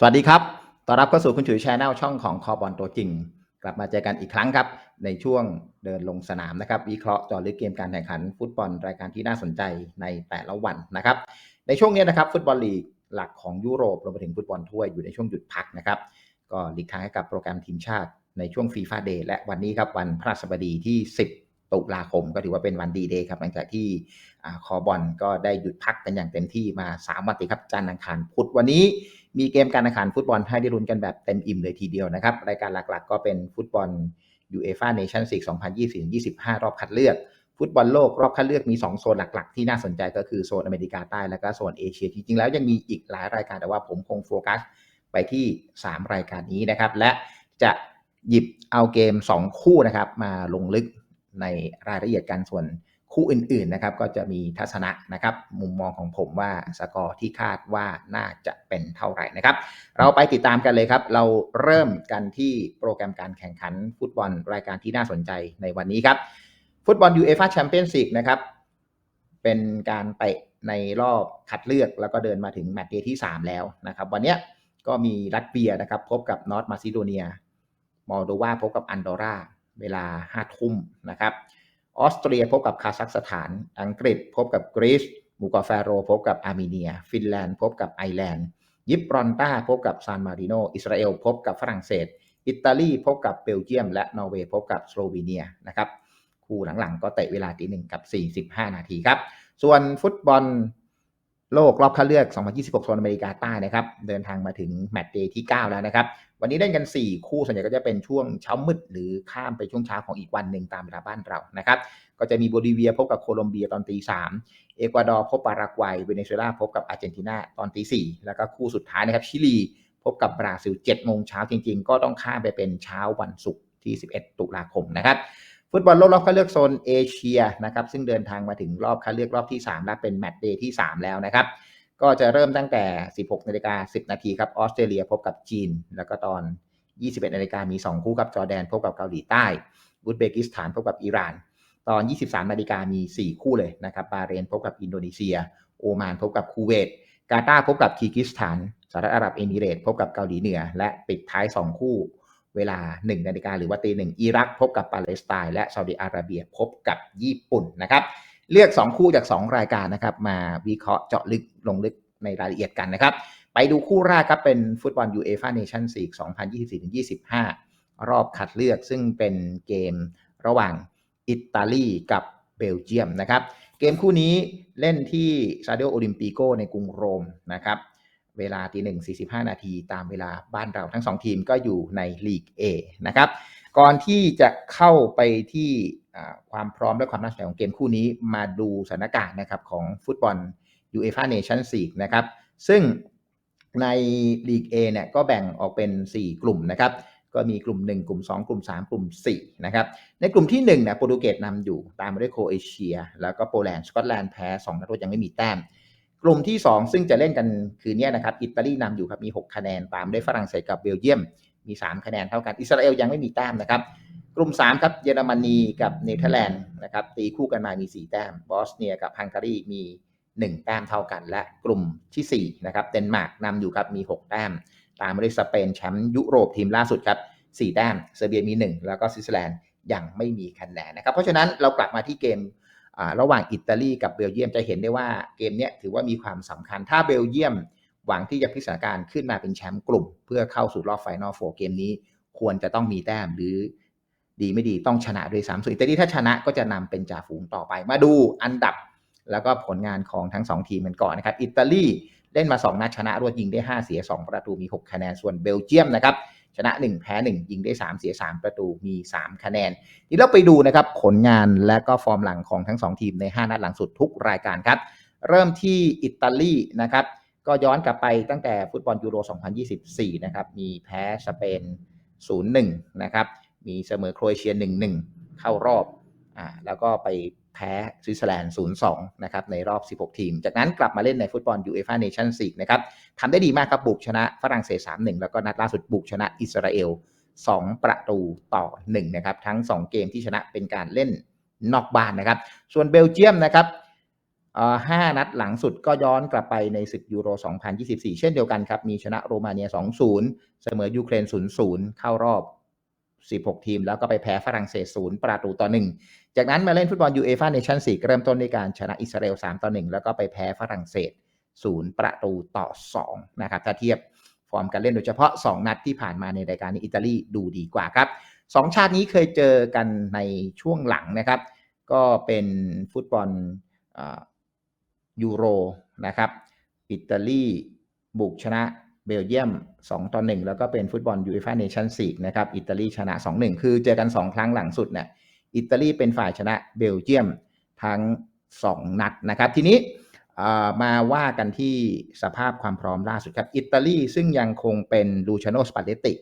สวัสดีครับ ต้อนรับเข้าสู่คุณฉุยชาแนลช่องของคอบอลตัวจริง กลับมาเจอกันอีกครั้งครับ ในช่วงเดินลงสนามนะครับ วิเคราะห์จอลึกเกมการแข่งขันฟุตบอลรายการที่น่าสนใจในแต่ละวันนะครับ ในช่วงนี้นะครับฟุตบอลลีกหลักของยุโรปรวมไปถึงฟุตบอลถ้วยอยู่ในช่วงหยุดพักนะครับ ก็หลีกทางให้กับโปรแกรมทีมชาติในช่วงฟีฟ่าเดย์และวันนี้ครับวันพฤหัสบดีที่ 10 ตุลาคมก็ถือว่าเป็นวันดีเดย์ครับหลังจากที่คอบอลก็ได้หยุดพักกันอย่างเต็มที่มา3วันติดครับจันทร์อังคารพุธวันนี้มีเกมการแข่งขันฟุตบอลให้ได้ลุ้นกันแบบเต็มอิ่มเลยทีเดียวนะครับ รายการหลักๆ ก็เป็นฟุตบอล UEFA Nations League 2024-25 รอบคัดเลือก ฟุตบอลโลกรอบคัดเลือกมี 2 โซนหลักๆ ที่น่าสนใจก็คือโซนอเมริกาใต้และก็โซนเอเชียจริงๆแล้วยังมีอีกหลายรายการแต่ว่าผมคงโฟกัสไปที่ 3 รายการนี้นะครับ และจะหยิบเอาเกม 2 คู่นะครับมาลงลึก ในรายละเอียดกันส่วนคู่อื่นๆนะครับก็จะมีทัศนะนะครับ มุมมองของผมว่าสกอร์ที่คาดว่าน่าจะเป็นเท่าไหร่นะครับ เราไปติดตามกันเลยครับ เราเริ่มกันที่โปรแกรมการแข่งขันฟุตบอลรายการที่น่าสนใจในวันนี้ครับ ฟุตบอล UEFA Champions League นะครับ เป็นการเตะในรอบคัดเลือกแล้วก็เดินมาถึงแมตช์เดย์ที่ 3 แล้วนะครับ วันนี้ก็มีรัสเซียนะครับ พบกับนอร์ทมาซิโดเนียมอลโดวาพบกับอันดอร่า เวลา5ทุ่มนะครับออสเตรียพบกับคาซัคสถาน อังกฤษพบกับกรีซบูกาแฟโรพบกับอาร์เมเนีย ฟินแลนด์พบกับไอร์แลนด์ยิปรอนตาพบกับซานมาริโน อิสราเอลพบกับฝรั่งเศส อิตาลีพบกับเบลเยียม และนอร์เวย์พบกับสโลวีเนียนะครับ คู่หลังๆ ก็เตะเวลาตีหนึ่งกับ 45 นาทีครับ ส่วนฟุตบอล โลกรอบคัดเลือก 2026 โซนอเมริกาใต้นะครับ เดินทางมาถึงแมตช์เดย์ที่ 9 แล้วนะครับ วันนี้เล่นกัน 4 คู่ส่วนใหญ่ก็จะเป็นช่วงเช้ามืด หรือข้ามไปช่วงเช้าของอีกวันหนึ่งตามเวลาบ้านเรานะครับ ก็จะมีโบลิเวียพบกับโคลอมเบียตอนตีสามเอกวาดอร์พบปารากวัย เวเนซุเอลาพบกับอาร์เจนตินาตอนตีสี่แล้วก็คู่สุดท้ายนะครับชิลีพบกับบราซิล7โมงเช้าจริง ๆ ก็ต้องข้ามไปเป็นเช้าวันศุกร์ที่ 11 ตุลาคมนะครับ ฟุตบอลโลกรอบคัดเลือกโซนเอเชียนะครับ ซึ่งเดินทางมาถึงรอบคัดเลือกรอบที่ 3 และเป็นแมตช์เดย์ที่ 3 แล้วนะครับ ก็จะเริ่มตั้งแต่ 16นาฬิกา10 นาทีครับออสเตรเลียพบกับจีน แล้วก็ตอน 21นาฬิกามี 2 คู่ครับจอร์แดนพบกับเกาหลีใต้อุซเบกิสถานพบกับอิหร่าน ตอน 23นาฬิกามี 4 คู่เลยนะครับบาเรนพบกับอินโดนีเซีย โอมานพบกับคูเวตกาตาร์พบกับคีร์กิสถานสหรัฐอาหรับเอมิเรตพบกับเกาหลีเหนือ และปิดท้าย 2 คู่ เวลา1นาฬิกาหรือว่าตีหนึ่งอิรักพบกับปาเลสไตน์และซาอุดิอาระเบียพบกับญี่ปุ่นนะครับ เลือก 2 คู่จาก 2 รายการนะครับ มาวิเคราะห์เจาะลึกลงลึกในรายละเอียดกันนะครับ ไปดูคู่แรกครับเป็นฟุตบอลยูเอฟ่าเนชั่นส์ลีก2024-25 รอบคัดเลือกซึ่งเป็นเกมระหว่างอิตาลีกับเบลเยียมนะครับ เกมคู่นี้เล่นที่ซาเดโอโอลิมปิโกในกรุงโรมนะครับ เวลาตีหนึ่งสี่สิบห้านาทีตามเวลาบ้านเราทั้งสองทีมก็อยู่ในลีก A นะครับก่อนที่จะเข้าไปที่ความพร้อมและความน่าสนใจของเกมคู่นี้มาดูสถานการณ์นะครับของฟุตบอล UEFA Nations League นะครับซึ่งในลีก A เนี่ยก็แบ่งออกเป็น 4 กลุ่มนะครับก็มีกลุ่ม 1 กลุ่ม 2 กลุ่ม 3 กลุ่ม4นะครับในกลุ่มที่1เนี่ยโปรตุเกสนำอยู่ตามมาด้วยโครเอเชีย แล้วก็โปแลนด์สกอตแลนด์แพ้ 2 นัดรวดยังไม่มีแต้ม กลุ่มที่ 2 ซึ่งจะเล่นกันคืนนี้นะครับ อิตาลีนำอยู่ครับ มี 6 คะแนน ตามด้วยฝรั่งเศสกับเบลเยียม มี 3 คะแนนเท่ากัน อิสราเอลยังไม่มีแต้มนะครับ กลุ่ม 3 ครับ เยอรมนีกับเนเธอร์แลนด์นะครับ ตีคู่กันมา มี 4 แต้ม บอสเนียกับฮังการีมี 1 แต้มเท่ากัน และกลุ่มที่ 4 นะครับ เดนมาร์กนำอยู่ครับ มี 6 แต้ม ตามด้วยสเปนแชมป์ยุโรปทีมล่าสุดครับ 4 แต้ม เซอร์เบียมี 1 แล้วก็สวิตเซอร์แลนด์ยังไม่มีคะแนนนะครับ เพราะฉะนั้นเรากลับมาที่เกม ระหว่างอิตาลีกับเบลเยียมจะเห็นได้ว่าเกมนี้ถือว่ามีความสำคัญ ถ้าเบลเยียมหวังที่จะพิสานการณ์ขึ้นมาเป็นแชมป์กลุ่ม เพื่อเข้าสู่รอบไฟนอลโฟเกมนี้ ควรจะต้องมีแต้มหรือดีไม่ดีต้องชนะด้วยซ้ำส่วนอิตาลีถ้าชนะก็จะนำเป็นจ่าฝูงต่อไป มาดูอันดับแล้วก็ผลงานของทั้ง 2 ทีมกันก่อนนะครับ อิตาลีเล่นมา 2 นัดชนะรวดยิงได้ 5 เสีย 2 ประตูมี 6 คะแนน ส่วนเบลเยียมนะครับ ชนะ 1 แพ้ 1 ยิงได้ 3 เสีย 3 ประตูมี 3 คะแนนทีเราไปดูนะครับผลงานและก็ฟอร์มหลังของทั้ง 2 ทีมใน 5 นัดหลังสุดทุกรายการครับ เริ่มที่อิตาลีนะครับ ก็ย้อนกลับไปตั้งแต่ฟุตบอลยูโร 2024 นะครับ มีแพ้สเปน 0-1 นะครับ มีเสมอโครเอเชีย 1-1 เข้ารอบอ่าแล้วก็ไป แพ้สวิตเซอร์แลนด์ 0-2 นะครับในรอบ 16 ทีม จากนั้นกลับมาเล่นในฟุตบอล UEFA Nations League นะครับทำได้ดีมากครับบุกชนะฝรั่งเศส 3-1 แล้วก็นัดล่าสุดบุกชนะอิสราเอล 2 ประตูต่อ 1 นะครับ ทั้ง 2 เกมที่ชนะเป็นการเล่นนอกบ้านนะครับ ส่วนเบลเยียมนะครับเอ่อ5นัดหลังสุดก็ย้อนกลับไปในศึกยูโร 2024 เช่นเดียวกันครับ มีชนะโรมาเนีย 2-0 เสมอยูเครน 0-0 เข้ารอบ 16 ทีม แล้วก็ไปแพ้ฝรั่งเศส0ประตูต่อ1จากนั้นมาเล่นฟุตบอลยูเอฟ่าเนชั่นสี่เริ่มต้นในการชนะอิสราเอล3ต่อ1แล้วก็ไปแพ้ฝรั่งเศส0ประตูต่อ2นะครับถ้าเทียบฟอร์มการเล่นโดยเฉพาะ 2 นัดที่ผ่านมาในรายการนี้อิตาลีดูดีกว่าครับสองชาตินี้เคยเจอกันในช่วงหลังนะครับ ก็เป็นฟุตบอลยูโรนะครับอิตาลีบุกชนะ เบลเยียม 2 ต่อ 1 แล้วก็เป็นฟุตบอลยูเอฟ่าเนชั่นส์ลีกนะครับอิตาลีชนะ 2-1 คือเจอกัน 2 ครั้งหลังสุดเนี่ยอิตาลีเป็นฝ่ายชนะเบลเยียมทั้ง 2 นัดนะครับ ทีนี้มาว่ากันที่สภาพความพร้อมล่าสุดครับอิตาลีซึ่งยังคงเป็นลูชาโนสปาเลติ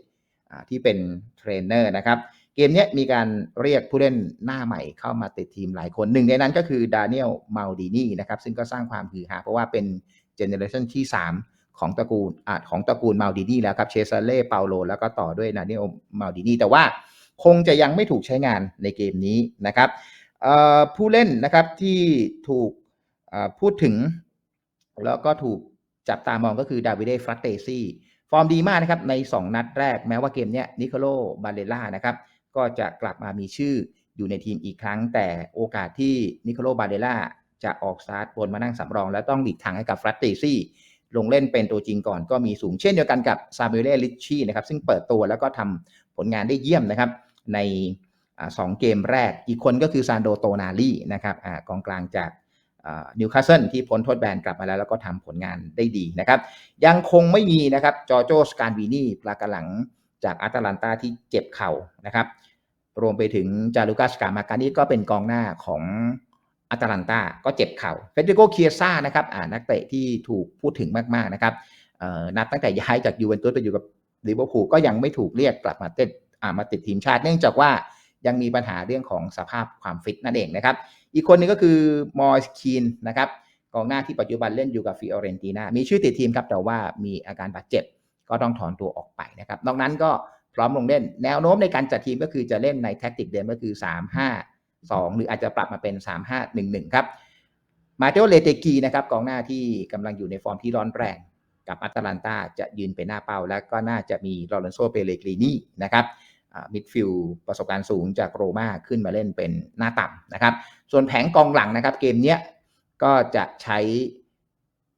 ที่เป็นเทรนเนอร์นะครับ เกมนี้มีการเรียกผู้เล่นหน้าใหม่เข้ามาติดทีมหลายคนหนึ่งในนั้นก็คือดานิเอลมาดินีนะครับซึ่งก็สร้างความฮือฮาเพราะว่าเป็นเจเนอเรชันที่ 3 ของตระกูลอของตระกูลมาดินีแล้วครับเชซาเล่เปาโลแล้วก็ต่อด้วยดานิเอมาดินีแต่ว่าคงจะยังไม่ถูกใช้งานในเกมนี้นะครับผู้เล่นนะครับที่ถูกพูดถึง แล้วก็ถูกจับตามองก็คือดาวิเดฟรัตเตซี่ฟอร์มดีมากนะครับใน 2 นัดแรกแม้ว่าเกมนี้นิโคโลบาเลล่านะครับก็จะกลับมามีชื่ออยู่ในทีมอีกครั้ง แต่โอกาสที่นิโคโลบาเลล่าจะออกสตาร์ทบนมานั่งสำรอง และต้องหลีกทางให้กับฟรัตเตซี่ ลงเล่นเป็นตัวจริงก่อนก็มีสูงเช่นเดียวกันกับซามูเอลลิชชี่นะครับซึ่งเปิดตัวแล้วก็ทำผลงานได้เยี่ยมนะครับในสองเกมแรก อีกคนก็คือซานโดโตนาลีนะครับอกองกลางจากนิวคาสเซิลที่พ้นโทษแบนกลับมาแล้ว แล้วก็ทำผลงานได้ดีนะครับ ยังคงไม่มีนะครับจอโจสการวีนี่ปลากระหลังจากอาตแลนตาที่เจ็บเข่านะครับ รวมไปถึงจารุกัสกามาการนี่ก็เป็นกองหน้าของ อาตแลนตาก็เจ็บเข่าเฟเดริโกเคียซ่านะครับนักเตะที่ถูกพูดถึงมากๆนะครับนับตั้งแต่ย้ายจากยูเวนตุสไปอยู่กับลิเวอร์พูลก็ยังไม่ถูกเรียกกลับมาเต้นมาติดทีมชาติ เนื่องจากว่ายังมีปัญหาเรื่องของสภาพความฟิตนั่นเองนะครับ อีกคนนึงก็คือมอร์คีนนะครับกองหน้าที่ปัจจุบันเล่นอยู่กับฟิออเรนตินามีชื่อติดทีมครับแต่ว่ามีอาการบาดเจ็บก็ต้องถอนตัวออกไปนะครับ นอกนั้นก็พร้อมลงเล่น แนวโน้มในการจัดทีมก็คือจะเล่นในแท็กติกเดิมก็คือ 3 5 2 หรืออาจจะปรับมาเป็น 3 5 1 1 ครับมาเตโอเลเตกีนะครับกองหน้าที่กำลังอยู่ในฟอร์มที่ร้อนแรง กับอัตแลนตาจะยืนเป็นหน้าเป้า แล้วก็น่าจะมีลอเรนโซเปเลกรีนีนะครับมิดฟิลประสบการณ์สูงจากโรม่าขึ้นมาเล่นเป็นหน้าต่ำนะครับ ส่วนแผงกองหลังนะครับ เกมเนี้ยก็จะใช้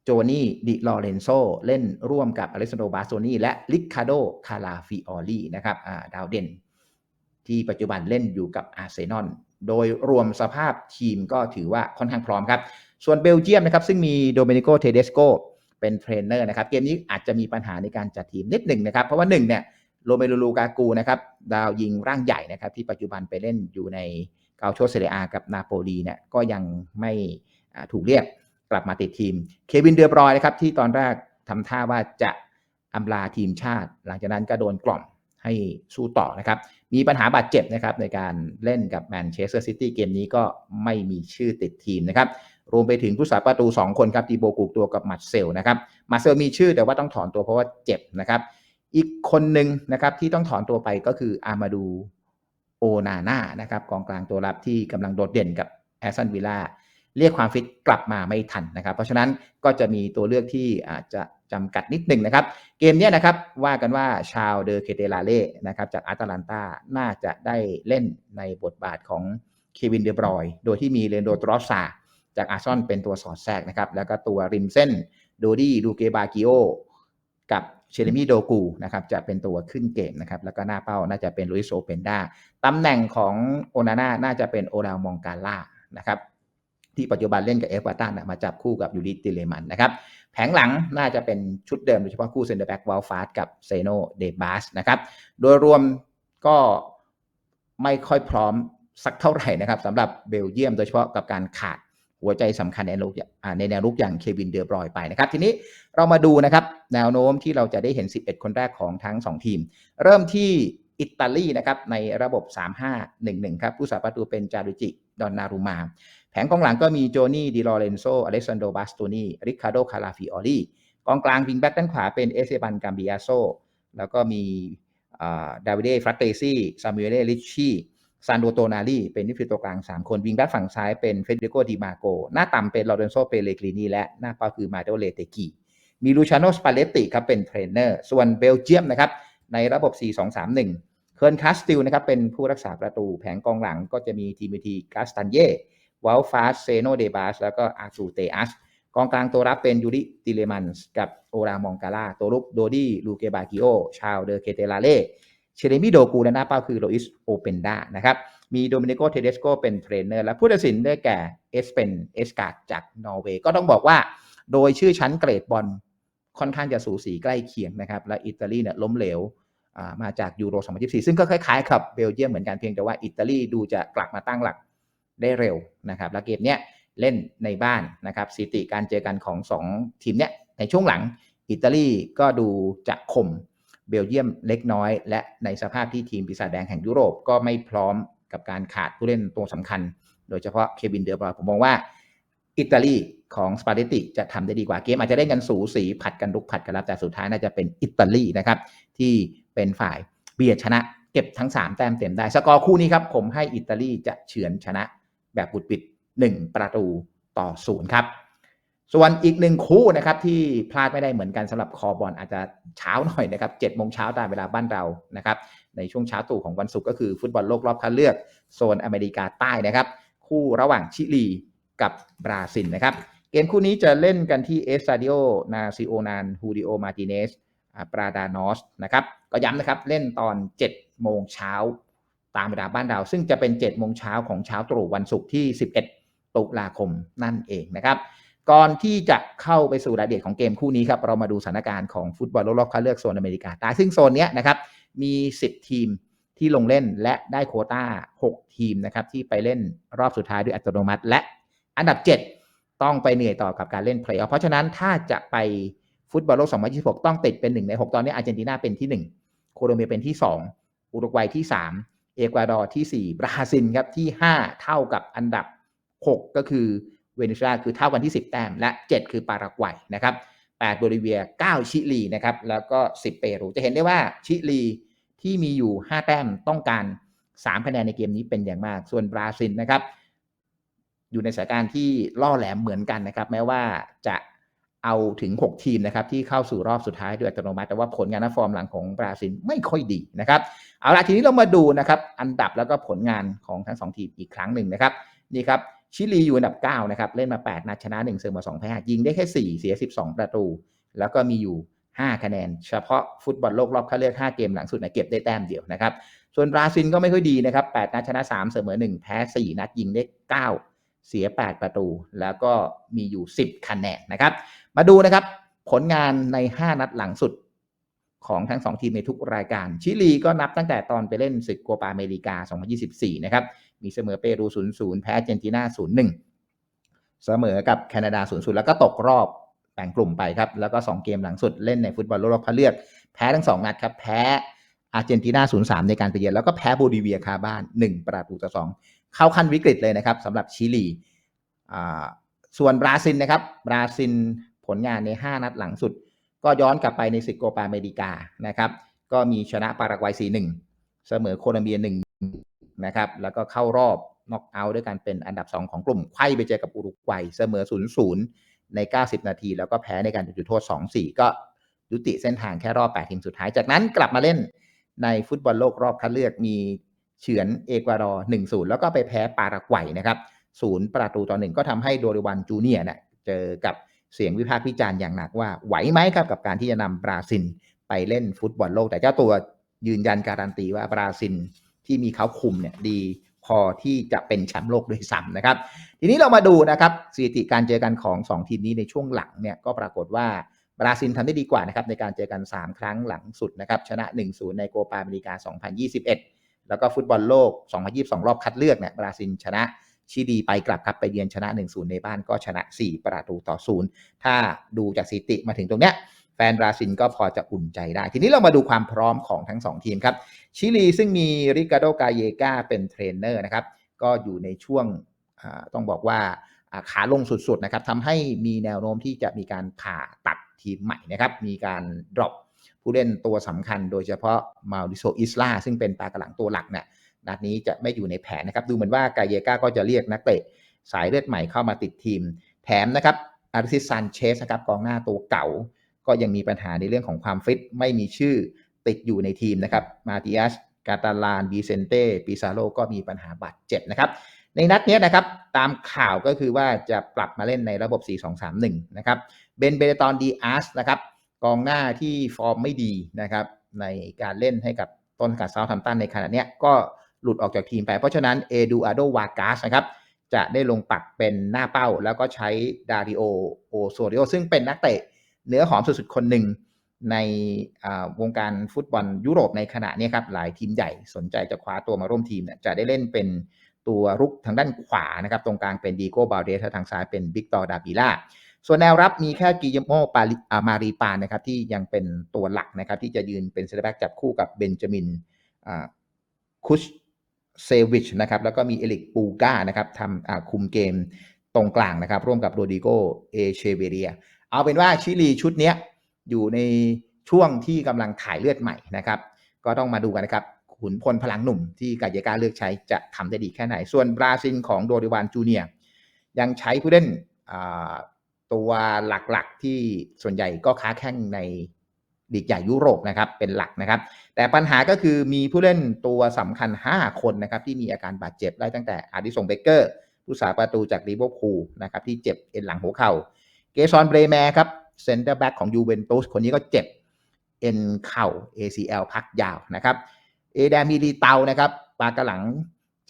โจนี่ดิลอเรนโซเล่นร่วมกับอเล็กซานโดบาโซนีและลิคาโดคาราฟิออลีนะครับดาวเด่น ที่ปัจจุบันเล่นอยู่กับอาร์เซนอล โดยรวมสภาพทีมก็ถือว่าค่อนข้างพร้อมครับ ส่วนเบลเยียมนะครับ ซึ่งมีโดเมนิโกเทเดสโกเป็นเทรนเนอร์นะครับ เกมนี้อาจจะมีปัญหาในการจัดทีมนิดหนึ่งนะครับ เพราะว่าหนึ่งเนี่ยโรเมลูลูกากูนะครับดาวยิงร่างใหญ่นะครับ ที่ปัจจุบันไปเล่นอยู่ในเกาโชเซเรียกับนาโปลีเนี่ยก็ยังไม่ถูกเรียกกลับมาติดทีม เควินเดอร์บรอยนะครับที่ตอนแรกทำท่าว่าจะอำลาทีมชาติ หลังจากนั้นก็โดนกล่อม ให้สู้ต่อนะครับ มีปัญหาบาดเจ็บนะครับในการเล่นกับแมนเชสเตอร์ซิตี้เกมนี้ก็ไม่มีชื่อติดทีมนะครับ รวมไปถึงผู้สาประตู 2 คนครับตีโบกูกตัวกับมัดเซลนะครับมัดเซลมีชื่อแต่ว่าต้องถอนตัวเพราะว่าเจ็บนะครับ อีกคนหนึ่งนะครับที่ต้องถอนตัวไปก็คืออามาดูโอนาน่านะครับกองกลางตัวรับที่กำลังโดดเด่นกับแอสตันวิลล่า เรียกความฟิตกลับมาไม่ทันนะครับ เพราะฉะนั้นก็จะมีตัวเลือกที่อาจจะจำกัดนิดหนึ่งนะครับ เกมนี้นะครับว่ากันว่าชาวเดอเคเตลาเล่นะครับจากอาตแลนตาน่าจะได้เล่นในบทบาทของเควินเดบรอย โดยที่มีเรนโดตรอสซาจากอาร์ซอนเป็นตัวสอดแทรกนะครับ แล้วก็ตัวริมเส้นโดดี้ดูเกบากิโอกับเชเรมีโดกูนะครับจะเป็นตัวขึ้นเกมนะครับ แล้วก็หน้าเป้าน่าจะเป็นลุยโซเปนดาตำแหน่งของโอนาน่าน่าจะเป็นโอรามองกาล่านะครับ ที่ปัจจุบันเล่นกับเอฟเวอร์ตันมาจับคู่กับยูริติเลมันนะครับแผงหลังน่าจะเป็นชุดเดิมโดยเฉพาะคู่เซนเตอร์แบ็กวอลฟาสกับเซโนเดบาสนะครับโดยรวมก็ไม่ค่อยพร้อมสักเท่าไหร่นะครับสำหรับเบลเยียมโดยเฉพาะกับการขาดหัวใจสำคัญในแนวในแนวรุกอย่างเควินเดอร์บรอยไปนะครับ ทีนี้เรามาดูนะครับ แนวโน้มที่เราจะได้เห็น 11 คนแรกของทั้ง 2 ทีม เริ่มที่อิตาลีนะครับในระบบ 3-5-1-1 ครับ ผู้สาประตูเป็นจารุจิ ดอนนารูมา ผงกองหลังก็มีโจนี่ดิลอเรนโซอเล็กซานโดบาสโตนีริคาโดคาราฟิออลีกองกลางวิงแบ็กด้านขวาเป็นเอเซบันกัมบิอาโซแล้วก็มีดาวิดเดฟรัตเตซี่ซามูเอเลลิชชี่ซานโดโตนารีเป็นมิฟิลด์ตัวกลาง 3 คนวิงแบ็กฝั่งซ้ายเป็นเฟเดริโกดิมาโก หน้าต่ำเป็นลอเรนโซเปเลกรินีและหน้าเป้าคือมาเดโอเลเตกิมีลูชาโนสปาเลตติครับเป็นเทรนเนอร์ส่วนเบลเยียมนะครับในระบบ 4-2-3-1 เคิร์นคาสติลนะครับเป็นผู้รักษาประตูแผงกองหลังก็จะมีทีมิทีกาสตันเย่ วอลฟาสเซโนเดบาสแล้วก็อาซูเตอัสกองกลางตัวรับเป็นยูริติเลมันส์กับโอรามองกาลาตัวรุกโดดี้ลูเกบากิโอ ชาวเดอเคเตลาเล่เชเรมิโดกูและหน้าเป้าคือโรอิสโอเปนดานะครับ มีโดมินิโกเทเดสโกเป็นเทรนเนอร์ และผู้ตัดสินได้แก่เอสเปนเอสกาดจากนอร์เวย์ก็ต้องบอกว่า โดยชื่อชั้นเกรดบอลค่อนข้างจะสูสีใกล้เคียงนะครับ และอิตาลีเนี่ยล้มเหลวมาจากยูโร 2024 ซึ่งก็คล้ายๆกับเบลเยียมเหมือนกันเพียงแต่ว่าอิตาลีดูจะกลับมาตั้งหลัก ได้เร็วนะครับ และเกมเนี้ยเล่นในบ้านนะครับสถิติการเจอกันของ 2 ทีมเนี้ยในช่วงหลังอิตาลีก็ดูจะข่มเบลเยียมเล็กน้อย และในสภาพที่ทีมปีศาจแดงแห่งยุโรปก็ไม่พร้อมกับการขาดผู้เล่นตัวสำคัญ โดยเฉพาะเควินเดอร์บรอยผมมองว่าอิตาลีของสปาเดติจะทำได้ดีกว่าเกมอาจจะได้กันสูสีผัดกันลุกผัดกันรับ แต่สุดท้ายน่าจะเป็นอิตาลีนะครับที่เป็นฝ่ายเบียดชนะ เก็บทั้ง 3 แต้มเต็มได้ สกอร์คู่นี้ครับผมให้อิตาลีจะเฉือนชนะ แบบบุดปิด 1 ประตูต่อศูนย์ครับ ส่วนอีกหนึ่งคู่นะครับที่พลาดไม่ได้เหมือนกันสำหรับคอบอลอาจจะเช้าหน่อยนะครับเจ็ดโมงเช้าตามเวลาบ้านเรานะครับในช่วงเช้าตู่ของวันศุกร์ก็คือฟุตบอลโลกรอบคัดเลือกโซนอเมริกาใต้นะครับ คู่ระหว่างชิลีกับบราซิลนะครับ เกมคู่นี้จะเล่นกันที่เอสซาดิโอนาซิโอนานฮูดิโอมาติเนสปราดานอสนะครับ ก็ย้ำนะครับเล่นตอน 7 โมงเช้า ตามเวลาบ้านเรา ซึ่งจะเป็น7โมงเช้าของเช้าตรู่วันศุกร์ที่ 11 ตุลาคมนั่นเองนะครับก่อนที่จะเข้าไปสู่รายละเอียดของเกมคู่นี้ครับเรามาดูสถานการณ์ของฟุตบอลโลกรอบคัดเลือกโซนอเมริกาใต้ซึ่งโซนนี้นะครับมี 10 ทีมที่ลงเล่นและได้โคต้า 6 ทีมนะครับที่ไปเล่นรอบสุดท้ายด้วยอัตโนมัติ และอันดับ 7 ต้องไปเหนื่อยต่อกับการเล่นเพลย์ออฟเพราะฉะนั้นถ้าจะไปฟุตบอลโลก 2026 ต้องติดเป็น 1 ใน 6 ตอนนี้อาร์เจนตินาเป็นที่ 1 โคลอมเบียเป็นที่ 2 อุรุกวัยที่ 3 เอกวาดอร์ที่ 4 บราซิลครับที่ 5 เท่ากับอันดับ 6 ก็คือเวเนซุเอลาคือเท่ากันที่ 10 แต้ม และ 7 คือปารากวัยนะครับ8โบลิเวีย 9 ชิลีนะครับแล้วก็ 10 เปรูจะเห็นได้ว่าชิลีที่มีอยู่ 5 แต้มต้องการ 3 คะแนนในเกมนี้เป็นอย่างมาก ส่วนบราซิลนะครับ อยู่ในสถานการณ์ที่ล่อแหลมเหมือนกันนะครับ แม้ว่าจะ เอาถึง 6 ทีมนะครับที่เข้าสู่รอบสุดท้ายโดยอัตโนมัติแต่ว่าผลงานฟอร์มหลังของบราซิลไม่ค่อยดีนะครับเอาละทีนี้เรามาดูนะครับอันดับแล้วก็ผลงานของทั้ง 2 ทีมอีกครั้งหนึ่งนะครับนี่ครับชิลีอยู่อันดับ9นะครับเล่นมา 8 นัดชนะ1เสมอ2แพ้ยิงได้แค่ 4 เสีย 12 ประตู แล้วก็มีอยู่ 5 คะแนน เฉพาะฟุตบอลโลกรอบคัดเลือก 5 เกมหลังสุดนะเก็บได้แต้มเดียวนะครับส่วนบราซิลก็ไม่ค่อยดีนะครับ8นัดชนะ 3 เสมอ 1 แพ้ 4 นัดยิงได้ 9 เสีย 8 ประตู แล้วก็มีอยู่ 10 คะแนนนะครับ มาดูนะครับ ผลงานใน 5 นัดหลังสุดของทั้ง 2 ทีมในทุกรายการ ชิลีก็นับตั้งแต่ตอนไปเล่นศึกโกปาอเมริกา 2024 นะครับ มีเสมอเปรู 0-0 แพ้เจนตินา 0-1 เสมอกับแคนาดา 0-0 แล้วก็ตกรอบแบ่งกลุ่มไปครับ แล้วก็ 2 เกมหลังสุดเล่นในฟุตบอลโลกรอบคัดเลือก แพ้ทั้ง 2 นัดครับ แพ้อาร์เจนตินา 0-3 ในการไปเยือน แล้วก็แพ้โบลิเวียคาบ้าน 1 ประตูต่อ 2 เข้าขั้นวิกฤตเลยนะครับสำหรับชิลี ส่วนบราซิลนะครับ บราซิล ผลงานใน 5 นัดหลังสุด ก็ย้อนกลับไปในศึกโกปาอเมริกานะครับ ก็มีชนะปารากวัย 4-1 เสมอโคลอมเบีย 1 นะครับ แล้วก็เข้ารอบน็อกเอาท์ด้วยกันเป็นอันดับ 2 ของกลุ่มไข้ไปเจอกับอุรุกวัยเสมอ 0-0 ใน 90 นาที แล้วก็แพ้ในการจุดโทษ 2-4 ก็ยุติเส้นทางแค่รอบ 8 ทีมสุดท้าย จากนั้นกลับมาเล่นในฟุตบอลโลกรอบคัดเลือกมีเฉือนเอกวาดอร์1-0 แล้วก็ไปแพ้ปารากวัยนะครับ 0 ประตูต่อ1ก็ทำให้โดริวันจูเนียเนี่ยเจอกับ เสียงวิพากษ์วิจารณ์อย่างหนักว่าไหวไหมครับกับการที่จะนำบราซิลไปเล่นฟุตบอลโลก แต่เจ้าตัวยืนยันการันตีว่าบราซิลที่มีเขาคุมเนี่ยดีพอที่จะเป็นแชมป์โลกด้วยซ้ำนะครับ ทีนี้เรามาดูนะครับสถิติการเจอกันของ 2 ทีมนี้ในช่วงหลังเนี่ยก็ปรากฏว่าบราซิลทำได้ดีกว่านะครับในการเจอกัน 3 ครั้งหลังสุดนะครับชนะ 1-0 ในโกปาอเมริกา 2021 แล้วก็ฟุตบอลโลก 2022 รอบคัดเลือกเนี่ยบราซิลชนะ ชิลีไปกลับครับไปเยือนชนะ 1-0 ในบ้านก็ชนะ 4 ประตูต่อ 0 ถ้าดูจากสถิติมาถึงตรงเนี้ยแฟนบราซิลก็พอจะอุ่นใจได้ ทีนี้เรามาดูความพร้อมของทั้ง 2 ทีมครับ ชิลีซึ่งมีริกาโดกาเยกาเป็นเทรนเนอร์นะครับ ก็อยู่ในช่วงต้องบอกว่าขาลงสุดๆนะครับทำให้มีแนวโน้มที่จะมีการผ่าตัดทีมใหม่นะครับ มีการดรอปผู้เล่นตัวสำคัญโดยเฉพาะมาริโซอิสลาซึ่งเป็นตากระหลังตัวหลักเนี่ย นัดนี้จะไม่อยู่ในแผนนะครับ ดูเหมือนว่ากาเยกาก็จะเรียกนักเตะสายเลือดใหม่เข้ามาติดทีม แถมนะครับอาริซิซันเชสนะครับกองหน้าตัวเก่า ก็ยังมีปัญหาในเรื่องของความฟิตไม่มีชื่อติดอยู่ในทีมนะครับมาติอัสกาตาลานบีเซนเต้ปิซาโลก็มีปัญหาบาดเจ็บนะครับ ในนัดนี้นะครับ ตามข่าวก็คือว่าจะปรับมาเล่นในระบบ 4-2-3-1 นะครับเบนเบเตอนดีอาร์สนะครับกองหน้าที่ฟอร์มไม่ดีนะครับในการเล่นให้กับต้นกัดเซาทัมตันในขณะนี้ก็ หลุดออกจากทีมไป เพราะฉะนั้นเอดูอาโดวากาสนะครับจะได้ลงปักเป็นหน้าเป้า แล้วก็ใช้ดาริโอโอโซริโอซึ่งเป็นนักเตะเนื้อหอมสุดๆคนหนึ่งในวงการฟุตบอลยุโรปในขณะนี้ครับหลายทีมใหญ่สนใจจะคว้าตัวมาร่วมทีมเนี่ยจะได้เล่นเป็นตัวรุกทางด้านขวานะครับ ตรงกลางเป็นดีโก้บาเดสทางซ้ายเป็นบิกตอร์ดาบิล่าส่วนแนวรับมีแค่กิยโมปาลิอามารีปานนะครับที่ยังเป็นตัวหลักนะครับที่จะยืนเป็นเซนเตอร์แบ็กจับคู่กับเบนจามินคุช เซวิชนะครับแล้วก็มีเอลิกปูก้านะครับทำคุมเกมตรงกลางนะครับ ร่วมกับโรดิโกเอเชเวเรีย เอาเป็นว่าชิลีชุดนี้อยู่ในช่วงที่กำลังถ่ายเลือดใหม่นะครับ ก็ต้องมาดูกันนะครับขุนพลพลังหนุ่มที่กาเยกาเลือกใช้จะทำได้ดีแค่ไหน ส่วนบราซิลของโดริวานจูเนียยังใช้ผู้เล่นตัวหลักๆที่ส่วนใหญ่ก็ค้าแข่งใน ลีกใหญ่ยุโรปนะครับเป็นหลักนะครับ แต่ปัญหาก็คือมีผู้เล่นตัวสำคัญ 5 คนนะครับที่มีอาการบาดเจ็บได้ตั้งแต่อาดิสงเบเกอร์ผู้สาประตูจากลิเวอร์พูลนะครับที่เจ็บเอ็นหลังหัวเข่า เกซอนเบรแมร์ครับเซนเตอร์แบ็กของยูเวนตุสคนนี้ก็เจ็บเอ็นเข่า ACL พักยาวนะครับเอแดมีลีเตานะครับปากระหลัง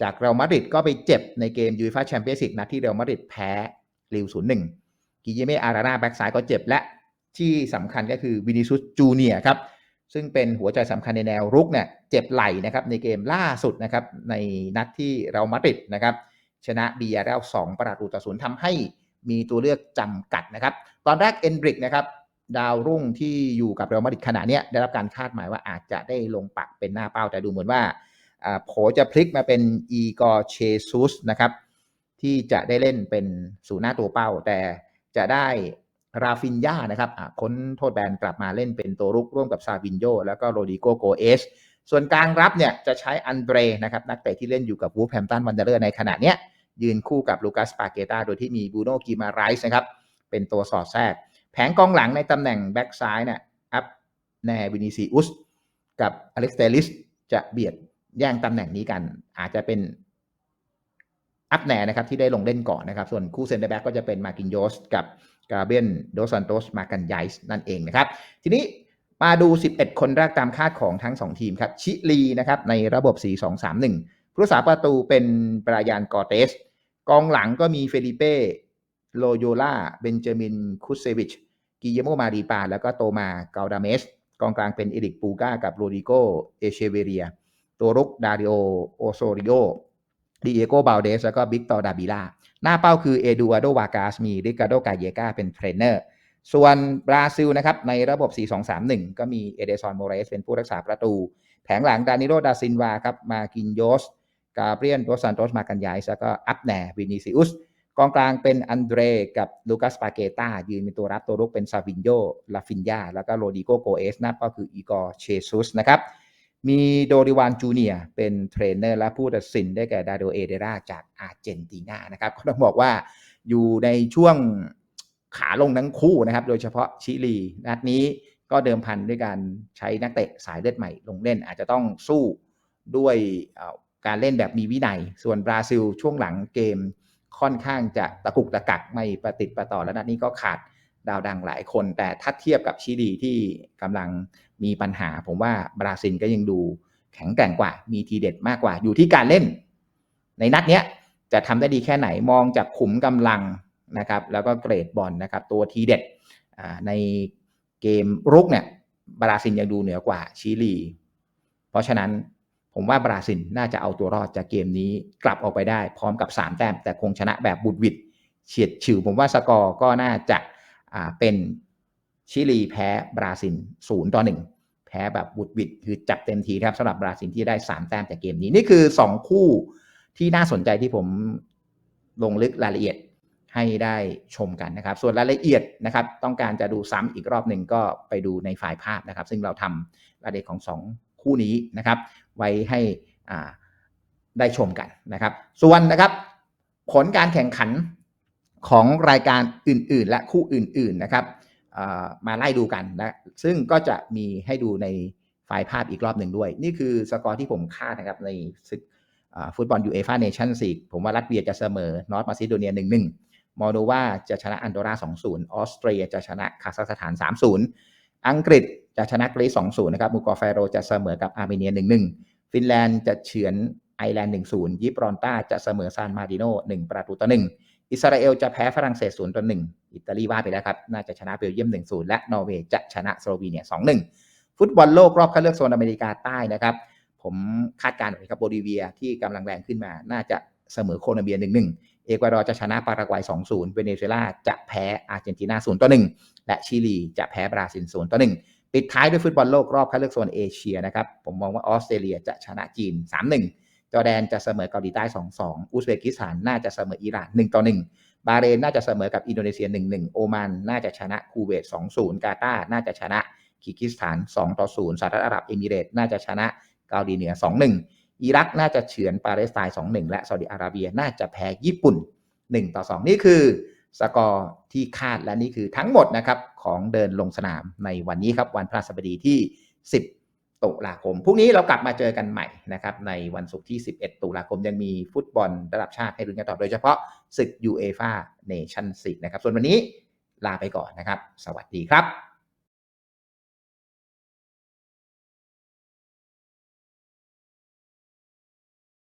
จากเรอัลมาดริดก็ไปเจ็บในเกมยูฟ่าแชมเปี้ยนส์ลีกนัดที่เรอัลมาดริดแพ้ลิวศูนย์หนึ่งกิเยเมอารานาแบ็กซ้ายก็เจ็บและ ที่สำคัญก็คือวินิซุสจูเนียครับซึ่งเป็นหัวใจสำคัญในแนวรุกเนี่ยเจ็บไหล่นะครับในเกมล่าสุดนะครับในนัดที่เรามาดริดนะครับชนะบียาเรลสองประตูต่อศูนย์ทำให้มีตัวเลือกจำกัดนะครับ ตอนแรกเอนบริกนะครับดาวรุ่งที่อยู่กับเรอัลมาดริดขณะนี้ได้รับการคาดหมายว่าอาจจะได้ลงปักเป็นหน้าเป้าแต่ดูเหมือนว่าโผจะพลิกมาเป็นอีกอร์เชซุสนะครับที่จะได้เล่นเป็นศูนย์หน้าตัวเป้า แต่จะได้ ราฟินยานะครับพ้นโทษแบนกลับมาเล่นเป็นตัวรุกร่วมกับซาบินโยแล้วก็โรดิโกโกเอสส่วนกลางรับเนี่ยจะใช้อันเดรนะครับนักเตะที่เล่นอยู่กับวูฟแฮมตันวันเดอร์ในขณะนี้ยยืนคู่กับลูคัสปาเกตาโดยที่มีบูโนกิมาไรส์นะครับ เป็นตัวสอดแทรก แผงกองหลังในตำแหน่งแบ็กซ้ายเนี่ยอัพแนวินิซีอุสกับอเล็กซ์เตลิสจะเบียดแย่งตำแหน่งนี้กัน อาจจะเป็นอัพแนนะครับที่ได้ลงเล่นก่อนนะครับ ส่วนคู่เซนเตอร์แบ็กก็จะเป็นมากินโยสกับ กาเบนโดซันโตสมากันไยส์นั่นเองนะครับ ทีนี้มาดู 11 คนแรกตามคาดของทั้ง 2 ทีมครับ ชิลีนะครับในระบบ 4-2-3-1 ผู้สาประตูเป็นบรายานกอเตส กองหลังก็มีเฟลิเป้โลโยล่าเบนจามินคุสเซวิชกิเยโมมารีปา แล้วก็โตมาเกาดาเมส กองกลางเป็นเอริกปูก้ากับโรดิโกเอเชเวเรีย ตัวรุกดาริโอโอโซริโอ ดิเอโกบาลเดสแล้วก็บิกตอดาบิลาหน้าเป้าคือเอดูอาโดวากาสมีริกาโดกาเยกาเป็นเทรนเนอร์ส่วนบราซิลนะครับในระบบ 4-2-3-1 ก็มีเอเดซอนโมเรสเป็นผู้รักษาประตู แผงหลังดานิโรดาซินวาครับมากินโยส กาเบรียนโดซันโตสมากันยายแล้วก็อัพแนวินิซิอุสกองกลางเป็นอันเดรกับลูคัสปาเกตายืนเป็นตัวรับตัวรุกเป็นซาวินโยลาฟินยาแล้วก็โรดิโกโกเอสหน้าเป้าคืออีกอร์เชซุสนะครับ มีโดริวานจูเนียเป็นเทรนเนอร์และผู้ตัดสินได้แก่ดาโดเอเดราจากอาร์เจนตินานะครับก็ต้องบอกว่าอยู่ในช่วงขาลงทั้งคู่นะครับ โดยเฉพาะชิลีนัดนี้ก็เดิมพันด้วยการใช้นักเตะสายเลือดใหม่ลงเล่น อาจจะต้องสู้ด้วยการเล่นแบบมีวินัย ส่วนบราซิลช่วงหลังเกมค่อนข้างจะตะกุกตะกักไม่ประติดประต่อแล้วนัดนี้ก็ขาด ดาวดังหลายคน แต่ถ้าเทียบกับชิลีที่กำลังมีปัญหา ผมว่าบราซิลก็ยังดูแข็งแกร่งกว่า มีทีเด็ดมากกว่า อยู่ที่การเล่น ในนัดนี้จะทำได้ดีแค่ไหนมองจากขุมกำลังนะครับ แล้วก็เกรดบอลนะครับ ตัวทีเด็ดในเกมรุกเนี่ยบราซิลยังดูเหนือกว่าชิลี เพราะฉะนั้นผมว่าบราซิลน่าจะเอาตัวรอดจากเกมนี้กลับออกไปได้ พร้อมกับ 3 แต้มแต่คงชนะแบบบุดวิดเฉียดฉิวผมว่าสกอร์ก็น่าจะ เป็นชิลีแพ้บราซิลศูนย์ต่อหนึ่งแพ้แบบบุดวิดคือจับเต็มทีครับสำหรับบราซิลที่ได้ 3 แต้มจากเกมนี้ นี่คือ 2 คู่ที่น่าสนใจที่ผมลงลึกรายละเอียดให้ได้ชมกันนะครับ ส่วนรายละเอียดนะครับ ต้องการจะดูซ้ำอีกรอบหนึ่งก็ไปดูในไฟล์ภาพนะครับ ซึ่งเราทำรายละเอียดของ 2 คู่นี้นะครับ ไว้ให้ได้ชมกันนะครับ ส่วนนะครับ ผลการแข่งขัน ของรายการอื่นๆ และคู่อื่นๆนะครับมาไล่ดูกันนะซึ่งก็จะมีให้ดูในไฟล์ภาพอีกรอบหนึ่งด้วย นี่คือสกอร์ที่ผมคาดนะครับในศึกฟุตบอลยูเอฟ่าเนชั่นส์ผมว่ารัสเวียจะเสมอนอร์ทมาซิโดเนีย 1-1 มอลโดวาจะชนะอันโดรา2-0 ออสเตรียจะชนะคาซัคสถาน 3-0 อังกฤษจะชนะกรีซ2-0 นะครับ มูกอร์แฟโรจะเสมอกับอาร์เมเนีย 1-1 ฟินแลนด์จะเฉือนไอร์แลนด์ 1-0 ยิปรอนตาจะเสมอซานมาดิโน1ประตูต่อ1 อิสราเอลจะแพ้ฝรั่งเศส0ต่อ1อิตาลีว่าไปแล้วครับ น่าจะชนะเบลเยียม1-0และนอร์เวย์จะชนะสโลวีเนีย2-1ฟุตบอลโลกรอบคัดเลือกโซนอเมริกาใต้นะครับ ผมคาดการณ์ไว้ครับโบลิเวียที่กำลังแรงขึ้นมา น่าจะเสมอโคลอมเบีย1-1เอกวาดอร์จะชนะปารากวัย 2-0 เวเนซุเอลาจะแพ้อาร์เจนตินา 0 ต่อ 1 และชิลีจะแพ้บราซิล 0 ต่อ 1 ปิดท้ายด้วยฟุตบอลโลกรอบคัดเลือกโซนเอเชียนะครับ ผมมองว่าออสเตรเลียจะชนะจีน 3-1 จอร์แดนจะเสมอเกาหลีใต้ 2-2 อุซเบกิสถานน่าจะเสมออิหร่าน 1 ต่อ 1 บาเรนน่าจะเสมอกับอินโดนีเซีย 1-1 โอมานน่าจะชนะคูเวต 2-0 กาตาร์น่าจะชนะคิกิสถาน2ต่อ0สหรัฐอาหรับเอมิเรตส์น่าจะชนะเกาหลีเหนือ 2-1 อิรักน่าจะเฉือนปาเลสไตน์ 2-1 และซาอุดิอาระเบียน่าจะแพ้ญี่ปุ่น 1 ต่อ 2 นี่คือสกอร์ที่คาดและนี่คือทั้งหมดนะครับของเดินลงสนามในวันนี้ครับวันพฤหัสบดีที่ 10 ตุลาคมพรุ่งนี้เรากลับมาเจอกันใหม่นะครับในวันศุกร์ที่ 11 ตุลาคมยังมีฟุตบอลระดับชาติให้ลุ้นกันต่อโดยเฉพาะศึก UEFA Nation League นะครับ ส่วนวันนี้ลาไปก่อนนะครับ สวัสดีครับ